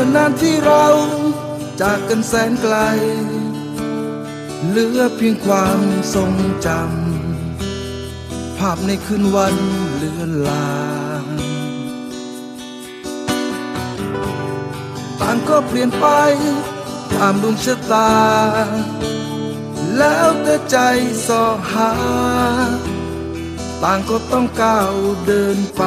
นิ่นนานที่เราจากกันแสนไกล เหลือเพียงความทรงจำ ภาพในคืนวันเลือนลางต่างก็เปลี่ยนไปตามดวงชะตา แล้วแต่ใจสอหา ต่างก็ต้องก้าวเดินไป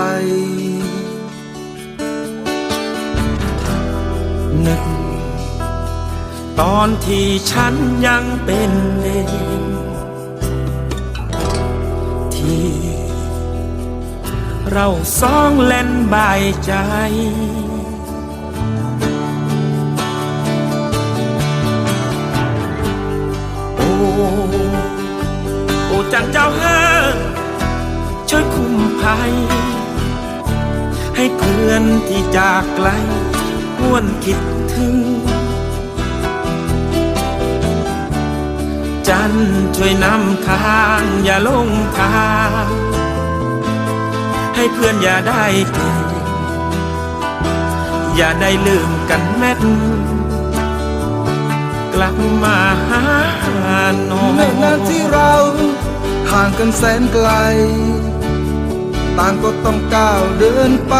นึก ตอนที่ฉันยังเป็นเด็กที่ เราสองเล่นบายใจ โอ้โอ้จันเจ้าเฮ้อช่วยคุ้มภัยให้เพื่อนที่จากไกล หวนคิดถึง จันช่วยนำทางอย่าลงทาง ให้เพื่อนอย่าได้เกิดอย่าได้ลืมกันแม้กลับมาหาน้องเนิ่นนานที่เราห่างกันแสนไกล ต่างก็ต้องก้าวเดินไป